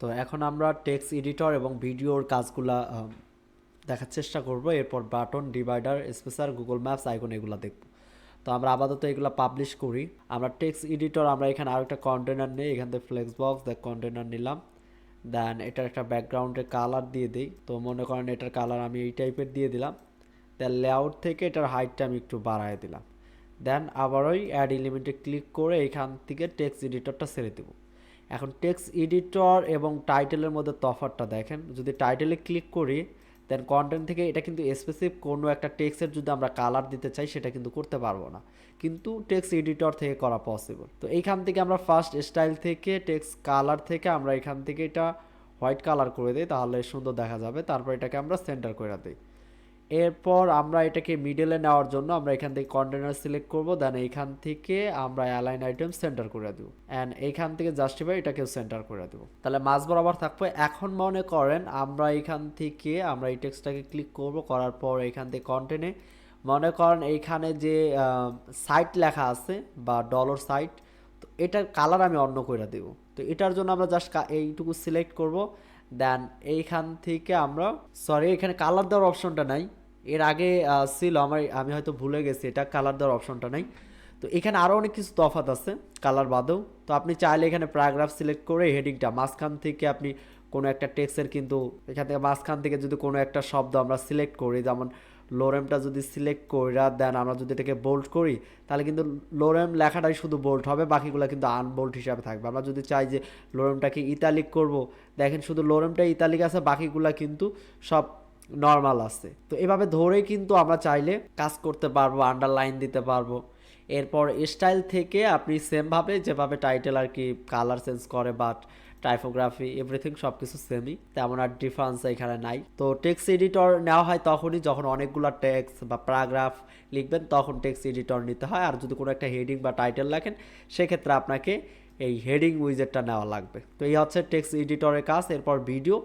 তো এখন আমরা টেক্সট এডিটর এবং ভিডিওর কাজগুলা দেখার চেষ্টা করব। এরপর button divider spacer Google maps icon এগুলো দেখব। তো আমরা আপাতত এগুলো পাবলিশ করি। আমরা টেক্সট এডিটর আমরা এখানে আরেকটা কন্টেনার নিই। এখান থেকে ফ্লেক্স বক্স দেখ কন্টেনার নিলাম। দেন এটার একটা ব্যাকগ্রাউন্ডের কালার দিয়ে দিই। তো মনে করেন এটার কালার আমি এই টাইপের দিয়ে দিলাম। দেন লেআউট থেকে এটার হাইটটা আমি একটু বাড়ায় দিলাম। দেন আবার ওই অ্যাড এলিমেন্টে ক্লিক করে এখান থেকে টেক্সট এডিটরটা ছেড়ে দেবো। এখন টেক্সট এডিটর এবং টাইটেলের মধ্যে তফাৎটা দেখেন। যদি টাইটেলে ক্লিক করি দেন কন্টেন্ট থেকে এটা কিন্তু স্পেসিফিক কোনো একটা টেক্সের যদি আমরা কালার দিতে চাই, সেটা কিন্তু করতে পারব না। কিন্তু টেক্সট এডিটর থেকে করা পসিবল তো এইখান থেকে আমরা ফার্স্ট স্টাইল থেকে টেক্সট কালার থেকে আমরা এখান থেকে এটা হোয়াইট কালার করে দিই, তাহলে সুন্দর দেখা যাবে। তারপর এটাকে আমরা সেন্টার করে দিই। এরপর আমরা এটাকে মিডলে নেওয়ার জন্য আমরা এখান থেকে কন্টেনার সিলেক্ট করব দেন এইখান থেকে আমরা অ্যালাইন আইটেম সেন্টার করে দেবো। অ্যান্ড এইখান থেকে জাস্টিফাই এটাকেও সেন্টার করে দেবো। তাহলে মাঝ বরাবর থাকবে। এখন মনে করেন আমরা এখান থেকে আমরা এই টেক্সটটাকে ক্লিক করব, করার পর এখান থেকে কন্টেনে মনে করেন এইখানে যে সাইট লেখা আছে বা ডলার সাইট তো এটার কালার আমি অন্য করে দেব। তো এটার জন্য আমরা জাস্ট এইটুকু সিলেক্ট করব। দেন এইখান থেকে আমরা সরি এখানে কালার দেওয়ার অপশনটা নাই। এর আগে ছিল, আমার, আমি হয়তো ভুলে গেছি, এটা কালার দেওয়ার অপশনটা নাই। তো এখানে আরও অনেক কিছু তফাৎ আছে কালার বাদেও। তো আপনি চাইলে এখানে প্যারাগ্রাফ সিলেক্ট করে হেডিংটা মাঝখান থেকে আপনি কোনো একটা টেক্সের কিন্তু, এখান থেকে মাঝখান থেকে যদি কোনো একটা শব্দ আমরা সিলেক্ট করি, যেমন লোরেমটা যদি সিলেক্ট করি দেন, আমরা যদি এটাকে বোল্ড করি, তাহলে কিন্তু লোরেম লেখাটাই শুধু বোল্ড হবে, বাকিগুলো কিন্তু আনবোল্ড হিসাবে থাকবে। আমরা যদি চাই যে লোরেমটাকে ইতালিক করব, দেখেন শুধু লোরেমটা ইতালিক আছে, বাকিগুলা কিন্তু সব নর্মাল আছে। তো এভাবে ধরেই কিন্তু আমরা চাইলে কাজ করতে পারব আন্ডারলাইন দিতে পারব। এরপর স্টাইল থেকে আপনি সেমভাবে যেভাবে টাইটেল আর কি কালার চেঞ্জ করে বাট টাইপোগ্রাফি এভরিথিং সব কিছু সেমই তেমন আর ডিফারেন্স এখানে নাই। তো টেক্সট এডিটর নেওয়া হয় তখনই যখন অনেকগুলো টেক্সট বা প্যারাগ্রাফ লিখবেন, তখন টেক্সট এডিটর নিতে হয়। আর যদি কোনো একটা হেডিং বা টাইটেল লেখেন, সেক্ষেত্রে আপনাকে এই হেডিং উইজেটটা নেওয়া লাগবে। তো এই হচ্ছে টেক্সট এডিটরের কাজ এরপর ভিডিও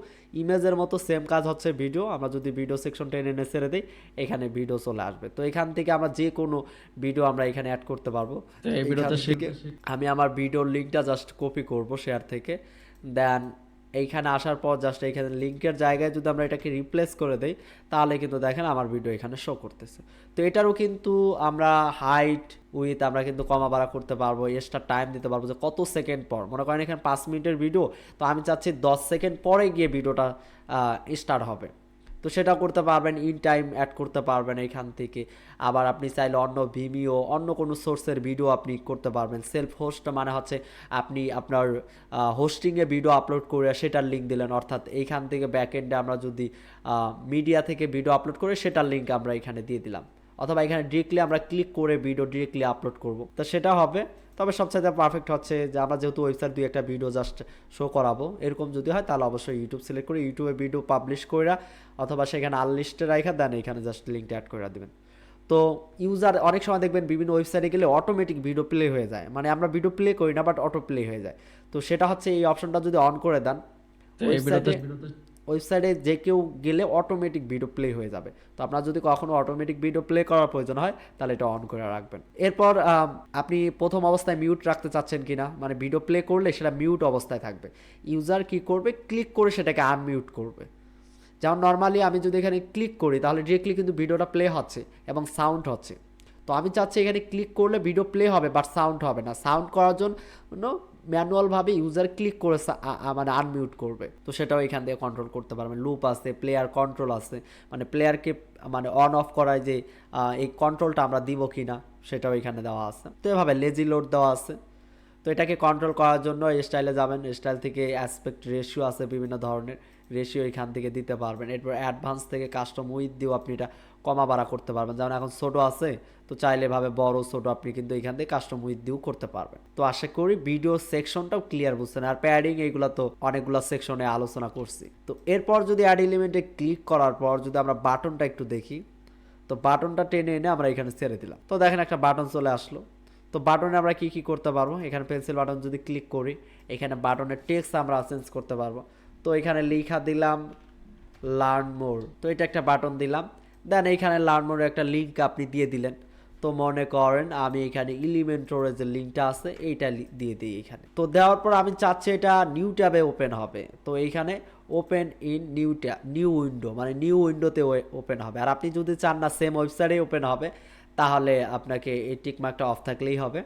ইমেজের মতো সেম কাজ হচ্ছে ভিডিও আমরা যদি ভিডিও সেকশন টেনে এনে ছেড়ে দিই এখানে ভিডিও চলে আসবে। তো এখান থেকে আমরা যে কোনো ভিডিও আমরা এখানে অ্যাড করতে পারব। আমি আমার ভিডিওর লিঙ্কটা জাস্ট কপি করব শেয়ার থেকে। দেন এইখানে আসার পর জাস্ট এইখানে লিঙ্কের জায়গায় যদি আমরা এটাকে রিপ্লেস করে দেই, তাহলে কিন্তু দেখেন আমার ভিডিও এখানে শো করতেছে। তো এটারও কিন্তু আমরা হাইট উইথ আমরা কিন্তু কমা বাড়া করতে পারব এক্সট্রা টাইম দিতে পারব যে কত সেকেন্ড পর। মনে করেন এখানে পাঁচ মিনিটের ভিডিও তো আমি চাচ্ছি দশ সেকেন্ড পরে গিয়ে ভিডিওটা স্টার্ট হবে। তো সেটা করতে পারবেন ইন টাইম অ্যাড করতে পারবেন এখান থেকে। আবার আপনি চাইলে অন্য ভিমিও অন্য কোনো সোর্সের ভিডিও আপনি করতে পারবেন। সেলফ হোস্ট মানে হচ্ছে আপনি আপনার হোস্টিংয়ে ভিডিও আপলোড করে সেটার লিঙ্ক দিলেন। অর্থাৎ এইখান থেকে ব্যাকএন্ডে আমরা যদি মিডিয়া থেকে ভিডিও আপলোড করে সেটার লিঙ্ক আমরা এখানে দিয়ে দিলাম। অথবা এখানে ডিরেক্টলি আমরা ক্লিক করে ভিডিও ডিরেক্টলি আপলোড করব। তো সেটা হবে। তবে সবচাইতে পারফেক্ট হচ্ছে যে আমরা যেহেতু ওয়েবসাইট দুই একটা ভিডিও জাস্ট শো করাবো এরকম যদি হয় তাহলে অবশ্যই ইউটিউব সিলেক্ট করে ইউটিউবে ভিডিও পাবলিশ করে অথবা সেখানে আনলিস্টে রাখা দেন এখানে জাস্ট লিঙ্কটা অ্যাড করে দেবেন। তো ইউজার অনেক সময় দেখবেন বিভিন্ন ওয়েবসাইটে গেলে অটোমেটিক ভিডিও প্লে হয়ে যায়। মানে আমরা ভিডিও প্লে করি না বাট অটো প্লে হয়ে যায়। তো সেটা হচ্ছে এই অপশনটা যদি অন করে দেন ওয়েবসাইটে ওয়েবসাইটে যে কেউ গেলে অটোমেটিক ভিডিও প্লে হয়ে যাবে। তো আপনার যদি কখনো অটোমেটিক ভিডিও প্লে করার প্রয়োজন হয়, তাহলে এটা অন করে রাখবেন। এরপর আপনি প্রথম অবস্থায় মিউট রাখতে চাচ্ছেন কিনা মানে ভিডিও প্লে করলে সেটা মিউট অবস্থায় থাকবে। ইউজার কি করবে? ক্লিক করে সেটাকে আনমিউট করবে। যেমন নর্মালি আমি যদি এখানে ক্লিক করি, তাহলে ডিরেক্টলি কিন্তু ভিডিওটা প্লে হচ্ছে এবং সাউন্ড হচ্ছে। তো আমি চাচ্ছি এখানে ক্লিক করলে ভিডিও প্লে হবে বাট সাউন্ড হবে না। সাউন্ড করার জন্য ম্যানুয়ালভাবে ইউজার ক্লিক করে মানে আনমিউট করবে। তো সেটাও এখান থেকে কন্ট্রোল করতে পারবে লুপ আছে প্লেয়ার কন্ট্রোল আছে। মানে প্লেয়ারকে মানে অন অফ করায় যে এই কন্ট্রোলটা আমরা দিব কি না সেটাও এখানে দেওয়া আছে। তো এভাবে লেজি লোড দেওয়া আছে। তো এটাকে কন্ট্রোল করার জন্য স্টাইলে যাবেন। স্টাইল থেকে অ্যাসপেক্ট রেশিও আছে বিভিন্ন ধরনের। রেশিও এখান থেকে দিতে পারবেন। এরপর অ্যাডভান্স থেকে কাস্টম উইথ দিয়েও আপনি এটা কমা বাড়া করতে পারবেন। যেমন এখন ছোটো আছে, তো চাইলে ভাবে বড়, ছোটো আপনি কিন্তু এখান থেকে কাস্টম উইথ দিয়েও করতে পারবেন। তো আশা করি ভিডিও সেকশনটাও ক্লিয়ার বুঝছেন। আর প্যাডিং এইগুলো তো অনেকগুলো সেকশনে আলোচনা করছি। তো এরপর যদি অ্যাড এলিমেন্টে ক্লিক করার পর যদি আমরা বাটনটা একটু দেখি, তো বাটনটা টেনে এনে আমরা এখানে ছেড়ে দিলাম। তো দেখেন একটা বাটন চলে আসলো। তো বাটনে আমরা কি কি করতে পারব? এখানে পেন্সিল বাটন যদি ক্লিক করি, এখানে বাটনের টেক্সট আমরা চেঞ্জ করতে পারব। তো এখানে লেখা দিলাম লার্ন মোর তো এটা একটা বাটন দিলাম। দেন এইখানে লার্ন মোর একটা লিঙ্ক আপনি দিয়ে দিলেন। তো মনে করেন আমি এখানে ইলিমেন্টরের যে লিঙ্কটা আছে, এইটা দিয়ে দিই এখানে। তো দেওয়ার পর আমি চাচ্ছি এটা নিউ ট্যাবে ওপেন হবে। তো এইখানে open in new tab new window মানে নিউ উইন্ডোতে ওপেন হবে। আর আপনি যদি চান না সেম ওয়েবসাইটে ওপেন হবে, তাহলে আপনাকে এই টিকমার্কটা অফ থাকলেই হবে।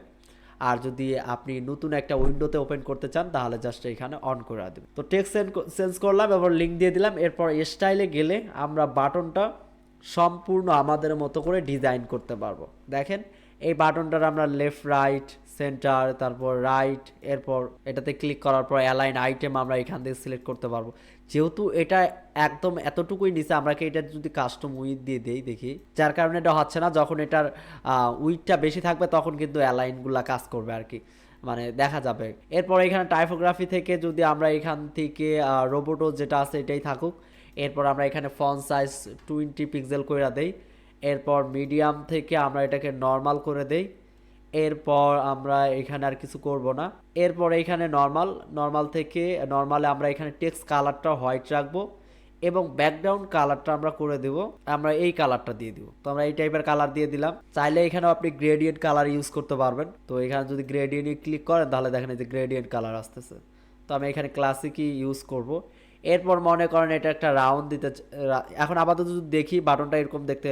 আর যদি আপনি নতুন একটা উইন্ডোতে ওপেন করতে চান, তাহলে জাস্ট এখানে অন করে দেবেন। তো টেক্সট সেন্স করলাম, এবার লিঙ্ক দিয়ে দিলাম। এরপর স্টাইলে গেলে আমরা বাটনটা সম্পূর্ণ আমাদের মতো করে ডিজাইন করতে পারব। দেখেন, এই বাটনটার আমরা লেফট রাইট সেন্টার তারপর রাইট এরপর এটাতে ক্লিক করার পর অ্যালাইন আইটেম আমরা এখান থেকে সিলেক্ট করতে পারব। যেহেতু এটা একদম এতটুকুই নিচে আমরা এটা যদি কাস্টম উইথ দিয়ে দেই, দেখি। যার কারণে এটা হচ্ছে না, যখন এটার উইথটা বেশি থাকবে, তখন কিন্তু অ্যালাইনগুলা কাজ করবে আর কি। মানে দেখা যাবে। এরপর এখানে টাইপোগ্রাফি থেকে যদি আমরা এখান থেকে রোবোটো যেটা আছে এটাই থাকুক। এরপর আমরা এখানে ফন সাইজ টোয়েন্টি পিক্সেল করে দেই। এরপর মিডিয়াম থেকে আমরা এটাকে নর্মাল করে দেই। এরপর আমরা এখানে আর কিছু করব না। এরপর এখানে নর্মাল নর্মাল থেকে নর্মালে আমরা এখানে টেক্সট কালারটা হোয়াইট রাখব এবং ব্যাকগ্রাউন্ড কালারটা আমরা করে দেব। আমরা এই কালারটা দিয়ে দিব। তো আমরা এই টাইপের কালার দিয়ে দিলাম। চাইলে এখানেও আপনি গ্রেডিয়েন্ট কালার ইউজ করতে পারবেন। তো এখানে যদি গ্রেডিয়েন্টে ক্লিক করেন, তাহলে দেখেন এই যে গ্রেডিয়েন্ট কালার আসতেছে। তো আমি এখানে ক্লাসিকই ইউজ করব। এরপর মনে করেন এটা একটা রাউন্ড দিতে এখন আপাতত যদি দেখি বাটনটা এরকম দেখতে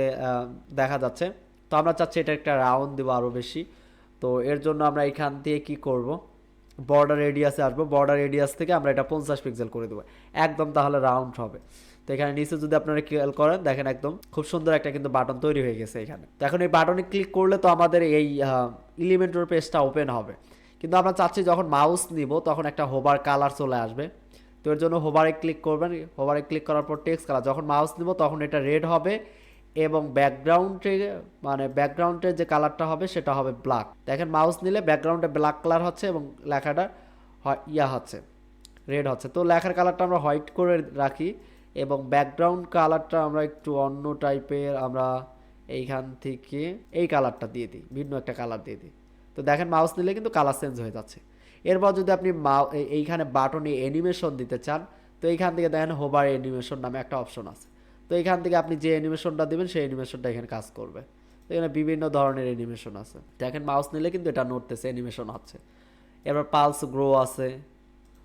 দেখা যাচ্ছে। তো আমরা চাচ্ছি এটা একটা রাউন্ড দেবো আরও বেশি। তো এর জন্য আমরা এখান থেকে কি করব? বর্ডার রেডিয়াসে আসব। বর্ডার রেডিয়াস থেকে আমরা এটা পঞ্চাশ পিক্সেল করে দেবো। একদম তাহলে রাউন্ড হবে। তো এখানে নিচে যদি আপনারা খেয়াল করেন, দেখেন একদম খুব সুন্দর একটা কিন্তু বাটন তৈরি হয়ে গেছে এখানে। তো এখন এই বাটনে ক্লিক করলে তো আমাদের এই ইলিমেন্টর পেজটা ওপেন হবে। কিন্তু আমরা চাচ্ছি যখন মাউস নিব, তখন একটা হোবার কালার চলে আসবে। তো এর জন্য হোবারে ক্লিক করবেন। হোবারে ক্লিক করার পর টেক্সট কালার যখন মাউস নিব তখন এটা রেড হবে এবং ব্যাকগ্রাউন্ডে মানে ব্যাকগ্রাউন্ডের যে কালারটা হবে সেটা হবে ব্ল্যাক দেখেন মাউস নিলে ব্যাকগ্রাউন্ডে ব্ল্যাক কালার হচ্ছে এবং লেখাটা ইয়া হচ্ছে রেড হচ্ছে। তো লেখার কালারটা আমরা হোয়াইট করে রাখি এবং ব্যাকগ্রাউন্ড কালারটা আমরা একটু অন্য টাইপের আমরা এইখান থেকে এই কালারটা দিয়ে দিই, ভিন্ন একটা কালার দিয়ে দিই। তো দেখেন মাউস নিলে কিন্তু কালার চেঞ্জ হয়ে যাচ্ছে। এরপর যদি আপনি এইখানে বাটনে অ্যানিমেশন দিতে চান, তো এইখান থেকে দেখেন হোবার অ্যানিমেশন নামে একটা অপশন আছে। তো এইখান থেকে আপনি যে অ্যানিমেশনটা দেবেন, সেই অ্যানিমেশনটা এখানে কাজ করবে। তো এখানে বিভিন্ন ধরনের অ্যানিমেশন আছে। দেখেন মাউস নিলে কিন্তু এটা নড়তেছে অ্যানিমেশন হচ্ছে। এবার পালস গ্রো আছে।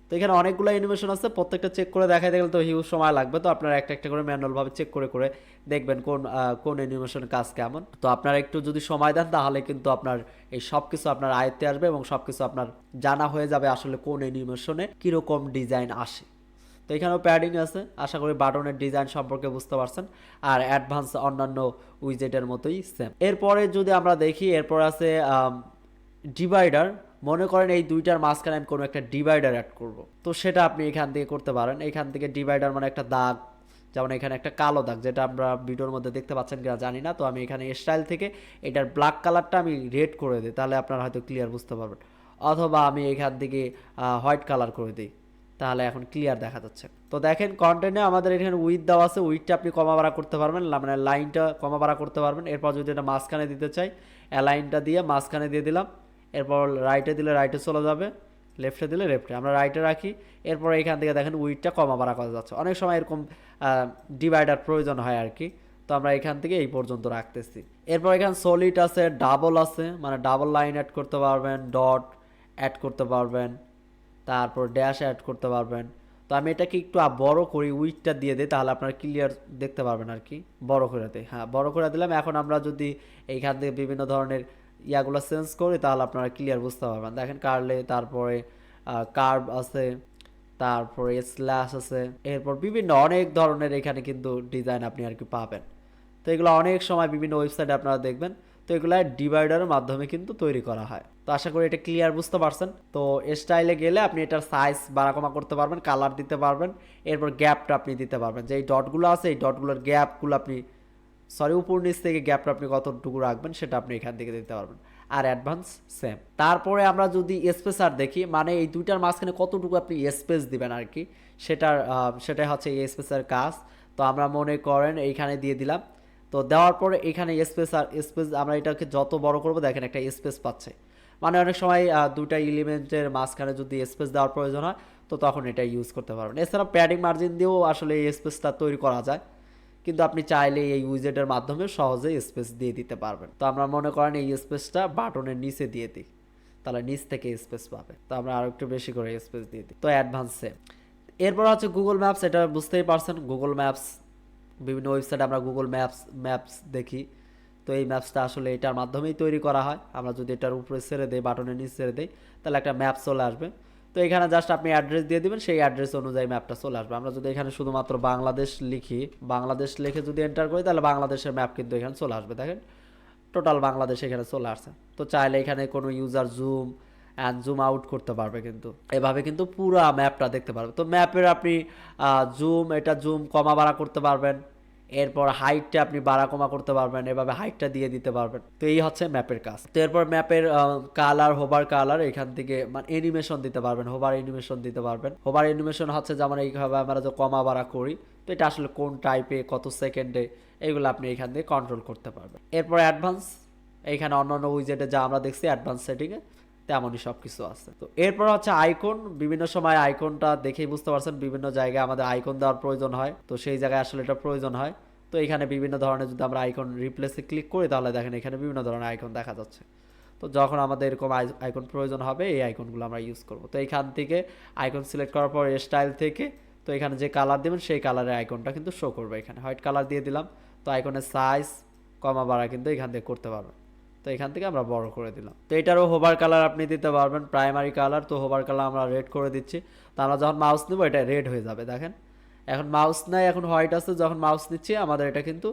তো এখানে অনেকগুলো অ্যানিমেশন আছে, প্রত্যেকটা চেক করে দেখাই গেলে তো হিউজ সময় লাগবে। তো আপনারা একটা একটা করে ম্যানুয়ালভাবে চেক করে করে দেখবেন কোন কোন অ্যানিমেশন কাজ কেমন। তো আপনারা একটু যদি সময় দেন, তাহলে কিন্তু আপনার এই সব কিছু আপনার আয়ত্তে আসবে এবং সব কিছু আপনার জানা হয়ে যাবে আসলে কোন অ্যানিমেশনে কীরকম ডিজাইন আসে। তো এখানেও প্যাডিং আছে, আশা করি বাটনের ডিজাইন সম্পর্কে বুঝতে পারছেন। আর অ্যাডভান্স অন্যান্য উইজেটের মতোই সেম এরপরে যদি আমরা দেখি, এরপর আছে ডিভাইডার মনে করেন এই দুইটার মাঝখানে আমি কোনো একটা ডিভাইডার অ্যাড করব। তো সেটা আপনি এখান থেকে করতে পারেন। এখান থেকে ডিভাইডার মানে একটা দাগ, যেমন এখানে একটা কালো দাগ, যেটা আমরা ভিডিওর মধ্যে দেখতে পাচ্ছেন কিনা জানি না, তো আমি এখানে স্টাইল থেকে এটার ব্ল্যাক কালারটা আমি রেড করে দিই, তাহলে আপনারা হয়তো ক্লিয়ার বুঝতে পারবেন। অথবা আমি এখান থেকে হোয়াইট কালার করে দিই, তাহলে এখন ক্লিয়ার দেখা যাচ্ছে। তো দেখেন কন্টেন্টে আমাদের এখানে উইথ দেওয়া আছে উইথটা আপনি কমা বাড়া করতে পারবেন মানে লাইনটা কমা বাড়া করতে পারবেন। এরপর যদি এটা মাঝখানে দিতে চাই অ্যালাইনটা দিয়ে মাঝখানে দিয়ে দিলাম। এরপর রাইটে দিলে রাইটে চলে যাবে লেফটে দিলে লেফটে আমরা রাইটে রাখি, এরপর এখান থেকে দেখেন উইথটা কমা বাড়া করা যাচ্ছে। অনেক সময় এরকম ডিভাইডার প্রয়োজন হয় আর কি। তো আমরা এখান থেকে এই পর্যন্ত রাখতেছি। এরপর এখানে সলিড আছে ডাবল আছে মানে ডাবল লাইন অ্যাড করতে পারবেন ডট অ্যাড করতে পারবেন, তারপর ড্যাশ অ্যাড করতে পারবেন। তো আমি এটাকে একটু বড় করি উইথটা দিয়ে দিই, তাহলে আপনারা ক্লিয়ার দেখতে পারবেন আর কি। বড় করে দিই। হ্যাঁ বড় করে দিলাম। এখন আমরা যদি এইখান থেকে বিভিন্ন ধরনের ইয়াগুলো চেঞ্জ করি তাহলে আপনারা ক্লিয়ার বুঝতে পারবেন। দেখেন কার্লে তারপরে কার্ভ আছে, তারপরে স্ল্যাশ আছে, এরপর বিভিন্ন অনেক ধরনের এখানে কিন্তু ডিজাইন আপনি আর কি পাবেন। তো এগুলো অনেক সময় বিভিন্ন ওয়েবসাইটে আপনারা দেখবেন, তো এগুলো ডিভাইডারের মাধ্যমে কিন্তু তৈরি করা হয়। তো আশা করি এটা ক্লিয়ার বুঝতে পারছেন। তো স্টাইলে গেলে আপনি এটার সাইজ বাড়া কমা করতে পারবেন কালার দিতে পারবেন, এরপর গ্যাপটা আপনি দিতে পারবেন। যে এই ডটগুলো আছে, এই ডটগুলোর গ্যাপগুলো আপনি সরি, উপর নিচ থেকে গ্যাপটা আপনি কতটুকু রাখবেন সেটা আপনি এখান থেকে দিতে পারবেন। আর অ্যাডভান্স সেম তারপরে আমরা যদি স্পেসার দেখি মানে এই দুইটার মাঝখানে কতটুকু আপনি স্পেস দিবেন আর কি, সেটার সেটাই হচ্ছে এই স্পেসের কাজ। তো আমরা মনে করেন এইখানে দিয়ে দিলাম। তো দেওয়ার পরে এখানে স্পেস আর স্পেস আমরা এটাকে যত বড় করব, দেখেন একটা স্পেস পাচ্ছে। মানে অনেক সময় দুইটা এলিমেন্টের মাঝখানে যদি স্পেস দেওয়ার প্রয়োজন হয়, তো তখন এটা ইউজ করতে পারবেন। এছাড়া প্যাডিং মার্জিন দিয়েও আসলে এই স্পেসটা তৈরি করা যায়। কিন্তু আপনি চাইলে এই উইজেটের মাধ্যমে সহজে স্পেস দিয়ে দিতে পারবেন। তো আমরা মনে করেন এই স্পেসটা বাটনের নিচে দিয়ে দিই। তাহলে নিচ থেকে স্পেস পাবে। তো আমরা আরও একটু বেশি করে স্পেস দিয়ে দিই। তো অ্যাডভান্স এরপর হচ্ছে গুগল ম্যাপস এটা বুঝতেই পারছেন গুগল ম্যাপস বিভিন্ন ওয়েবসাইটে আমরা গুগল ম্যাপস ম্যাপস দেখি। তো এই ম্যাপসটা আসলে এটার মাধ্যমেই তৈরি করা হয়। আমরা যদি এটার উপরে ছেড়ে দিই, বাটনের নিচে ছেড়ে দিই, তাহলে একটা ম্যাপ চলে আসবে। তো এখানে জাস্ট আপনি অ্যাড্রেস দিয়ে দিবেন, সেই অ্যাড্রেস অনুযায়ী ম্যাপটা চলে আসবে। আমরা যদি এখানে শুধুমাত্র বাংলাদেশ লিখি, বাংলাদেশ লিখে যদি এন্টার করি, তাহলে বাংলাদেশের ম্যাপ কিন্তু এখানে চলে আসবে, দেখেন। টোটাল বাংলাদেশ এখানে চলে আসছে। তো চাইলে এখানে কোনো user zoom and zoom out করতে পারবে কিন্তু। এভাবে কিন্তু পুরো ম্যাপটা দেখতে পারবে। তো ম্যাপের আপনি জুম এটা জুম কমা বাড়া করতে পারবেন। এরপর হাইটটা আপনি বাড়া কমা করতে পারবেন, এভাবে হাইটটা দিয়ে দিতে পারবেন। তো এই হচ্ছে ম্যাপের কাজ। তো এরপর ম্যাপের কালার হোবার কালার এখান থেকে মানে অ্যানিমেশন দিতে পারবেন হোবার অ্যানিমেশন দিতে পারবেন। হোবার অ্যানিমেশন হচ্ছে যেমন এইভাবে আমরা যে কমা বাড়া করি, তো এটা আসলে কোন টাইপে কত সেকেন্ডে এগুলো আপনি এখান থেকে কন্ট্রোল করতে পারবেন। এরপর অ্যাডভান্স এইখানে অন্যান্য উইজেটে যা আমরা দেখছি অ্যাডভান্স সেটিংয়ে তেমনই সব কিছু আছে। তো এরপর হচ্ছে আইকন। বিভিন্ন সময় আইকনটা দেখেই বুঝতে পারছেন, বিভিন্ন জায়গায় আমাদের আইকন দেওয়ার প্রয়োজন হয়। তো সেই জায়গায় আসলে এটা প্রয়োজন হয়। তো এখানে বিভিন্ন ধরনের যদি আমরা আইকন রিপ্লেসে ক্লিক করি, তাহলে দেখেন এখানে বিভিন্ন ধরনের আইকন দেখা যাচ্ছে। তো যখন আমাদের এরকম আইকন প্রয়োজন হবে, এই আইকনগুলো আমরা ইউজ করব। তো এখান থেকে আইকন সিলেক্ট করার পর স্টাইল থেকে, তো এখানে যে কালার দেবেন, সেই কালারের আইকনটা কিন্তু শো করবে এখানে। হোয়াইট কালার দিয়ে দিলাম। তো আইকনের সাইজ কমা বাড়া কিন্তু এখান থেকে করতে পারবেন। তো এখান থেকে আমরা বড় করে দিলাম। তো এটারও হোভার কালার আপনি দিতে পারবেন, প্রাইমারি কালার, তো হোভার কালার আমরা রেড করে দিচ্ছি। তো আমরা যখন মাউস নেব, এটা রেড হয়ে যাবে, দেখেন। এখন মাউস নাই, এখন হোয়াইট আছে, যখন মাউস নিচ্ছি, আমাদের এটা কিন্তু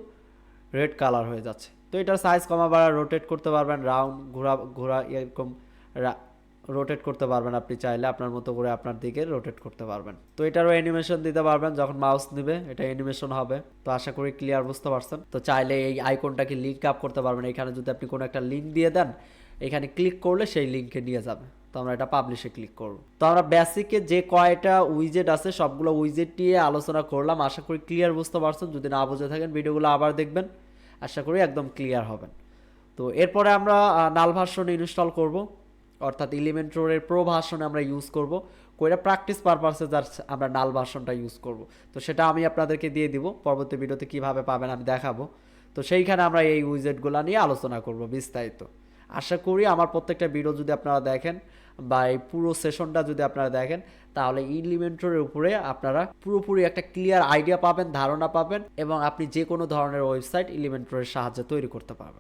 রেড কালার হয়ে যাচ্ছে। তো এটার সাইজ কমা বাড়া রোটেট করতে পারবেন রাউন্ড ঘোরা ঘোরা, এরকম রোটেট করতে পারবেন আপনি চাইলে, আপনার মতো করে আপনার দিকে রোটেট করতে পারবেন। তো এটারও অ্যানিমেশন দিতে পারবেন যখন মাউস নেবে, এটা অ্যানিমেশন হবে। তো আশা করি ক্লিয়ার বুঝতে পারছেন। তো চাইলে এই আইকনটাকে লিঙ্ক আপ করতে পারবেন। এখানে যদি আপনি কোনো একটা লিঙ্ক দিয়ে দেন, এখানে ক্লিক করলে সেই লিঙ্কে নিয়ে যাবে। তো আমরা এটা পাবলিশে ক্লিক করব। তো আমরা বেসিকে যে কয়টা উইজেট আছে, সবগুলো উইজেট নিয়ে আলোচনা করলাম। আশা করি ক্লিয়ার বুঝতে পারছেন। যদি না বুঝে থাকেন, ভিডিওগুলো আবার দেখবেন। আশা করি একদম ক্লিয়ার হবেন। তো এরপরে আমরা নাল ভার্সন ইনস্টল করব। অর্থাৎ ইলিমেন্ট্রোরের প্রো ভার্সনে আমরা ইউজ করব। কইরা প্র্যাকটিস পারপাসে যার আমরা নাল ভার্সনটা ইউজ করব। তো সেটা আমি আপনাদেরকে দিয়ে দিব, পরবর্তী ভিডিওতে কীভাবে পাবেন আমি দেখাবো। তো সেইখানে আমরা এই উইজেটগুলো নিয়ে আলোচনা করব বিস্তারিত। আশা করি আমার প্রত্যেকটা ভিডিও যদি আপনারা দেখেন বা এই পুরো সেশনটা যদি আপনারা দেখেন, তাহলে ইলিমেন্টরের উপরে আপনারা পুরোপুরি একটা ক্লিয়ার আইডিয়া পাবেন, ধারণা পাবেন এবং আপনি যে কোনো ধরনের ওয়েবসাইট ইলিমেন্টরের সাহায্যে তৈরি করতে পারবেন।